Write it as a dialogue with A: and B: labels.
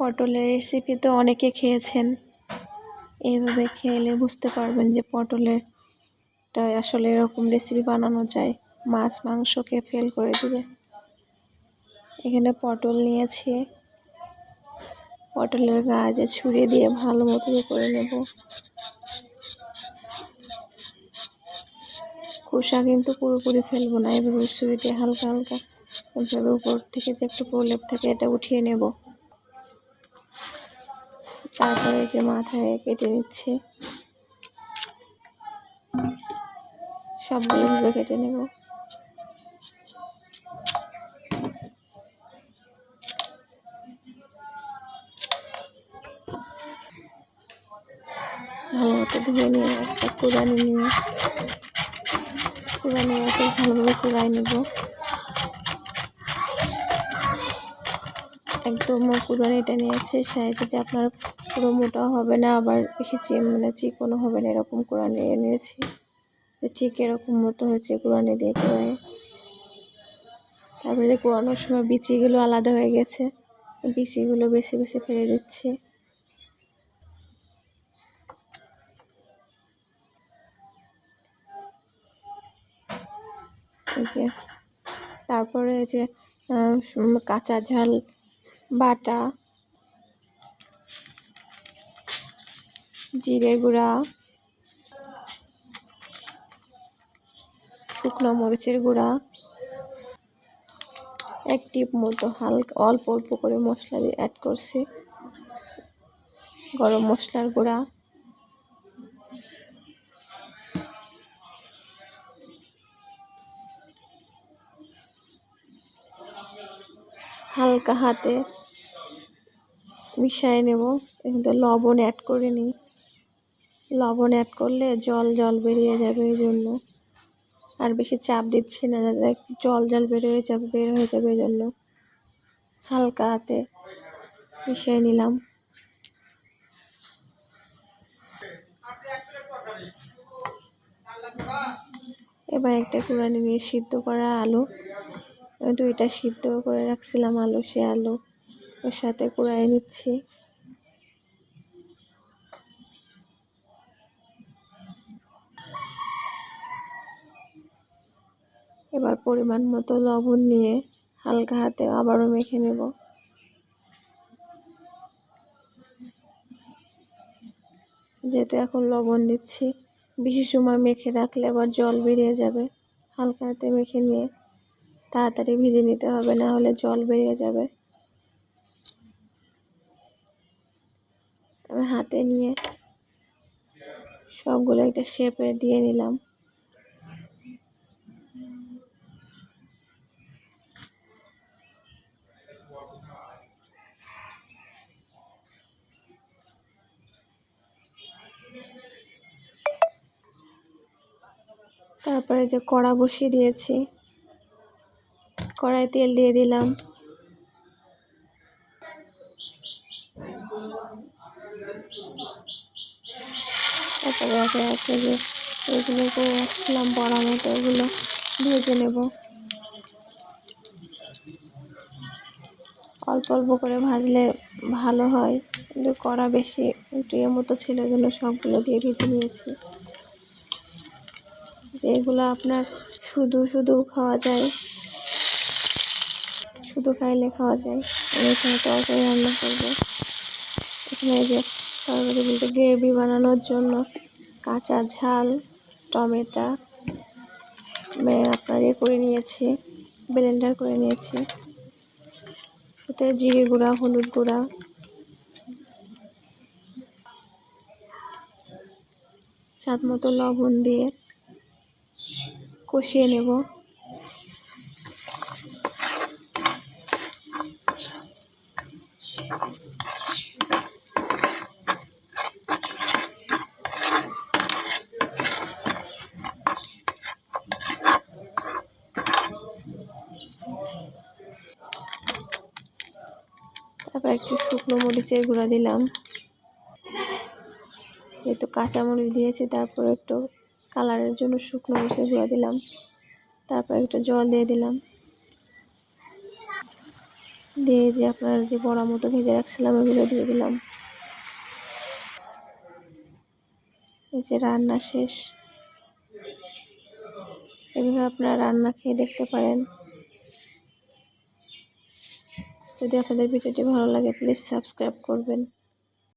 A: পটলের রেসিপি তো অনেকে খেয়েছেন। এইভাবে খেলে বুঝতে পারবেন যে পটলের টা আসলে এরকম রেসিপি বানানো যায়। মাছ, মাংসকে ফেল করে দিবে এখানে পটল নিয়েছি। পটলের গাছে ছুরি দিয়ে ভালো মতো করে নেব। খোসা কিন্তু পুরোপুরি ফেলব না, এভাবে ছুরি দিয়ে হালকা হালকা। এভাবে উপর থেকে যে একটু প্রলেপ থাকে, এটা উঠিয়ে নেব। তারপরে যে মাথায় কেটে নিচ্ছি। সবগুলো কেটে নেব। ভালো মতো ধুয়ে নিয়ে একটা কুড়ানি নিয়ে, কুড়ানি এত ভালোভাবে কুড়াই নেব। একদম কুড়ানিটা নিয়েছে সাইজে যে আপনার পুরো মোটা হবে না, আবার বেশি মানে চিকনও হবে না, এরকম কুড়ানি নিয়েছি যে ঠিক এরকম মতো হয়েছে কোরআনে দিয়ে কুড়াই তারপরে কুড়ানোর সময় বিচিগুলো আলাদা হয়ে গেছে, বিচিগুলো বেশি বেশি ফেলে দিচ্ছি। যে, তারপরে যে কাঁচা ঝাল, বাটা জিরে গুঁড়া, শুকনো মরিচের গুঁড়া, এক টিপ মতো হালকা, অল্প অল্প করে মশলা দিয়ে অ্যাড করছি। গরম মশলার গুঁড়া। হালকা হাতে মিশিয়ে নেব। কিন্তু লবণ অ্যাড করে নিই। লবণ অ্যাড করলে জল জল বেরিয়ে যাবে এই জন্য আর বেশি চাপ দিচ্ছি না জল জল বের হয়ে যাবে, বের হয়ে যাবে এই জন্য হালকা হাতে মিশিয়ে নিলাম। এবার একটা কুড়ানি নিয়ে সিদ্ধ করা আলু। দুইটা সিদ্ধ করে রাখছিলাম আলু, সে আলু ওর সাথে কুড়াই নিচ্ছি। এবার পরিমাণ মতো লবণ নিয়ে হালকা হাতে আবারও মেখে নেব। যেহেতু এখন লবণ দিচ্ছি, বেশি সময় মেখে রাখলে আবার জল বেরিয়ে যাবে। হালকা হাতে মেখে নিয়ে তাড়াতাড়ি ভিজে নিতে হবে, না হলে জল বেরিয়ে যাবে। আমি হাতে নিয়ে সবগুলো একটা শেপে দিয়ে নিলাম। তারপরে যে কড়া বসিয়ে দিয়েছি কড়াই তেল দিয়ে দিলাম। তারপরে একে একে যে এগুলো করে রাখছিলাম বড়া মতো ওগুলো ভেজে নেব। অল্প অল্প করে ভাজলে ভালো হয়। কিন্তু কড়া বেশি। একটু মতো ছিল সবগুলো দিয়ে ভেজে নিয়েছি। যেগুলো আপনার শুধু শুধু খাওয়া যায়, শুধু খাইলে খাওয়া যায়। আমি এখানে তরকারি রান্না করব। এখানে যে তরকারি বলতে গ্রেভি বানানোর জন্য কাঁচা ঝাল, টমেটো আপনার ইয়ে করে নিয়েছি, ব্লেন্ডার করে নিয়েছি। এতে জিরে গুঁড়া, হলুদ গুঁড়া স্বাদ মতো লবণ দিয়ে কষিয়ে নেব। তারপর একটু শুকনো মরিচের গুঁড়া দিলাম। যেহেতু কাঁচামরিচ দিয়েছি, তারপর একটু কালারের জন্য শুকনো মরিচের গুঁড়া দিলাম। তারপর একটু জল দিয়ে দিলাম। দিয়ে যে আপনার যে বড়া মতো ভেজে রাখছিলাম, ওগুলো দিয়ে দিলাম। এই যে রান্না শেষ। এভাবে আপনারা রান্না খেয়ে দেখতে পারেন। যদি আপনাদের ভিডিওটি ভালো লাগে প্লিজ সাবস্ক্রাইব করবেন।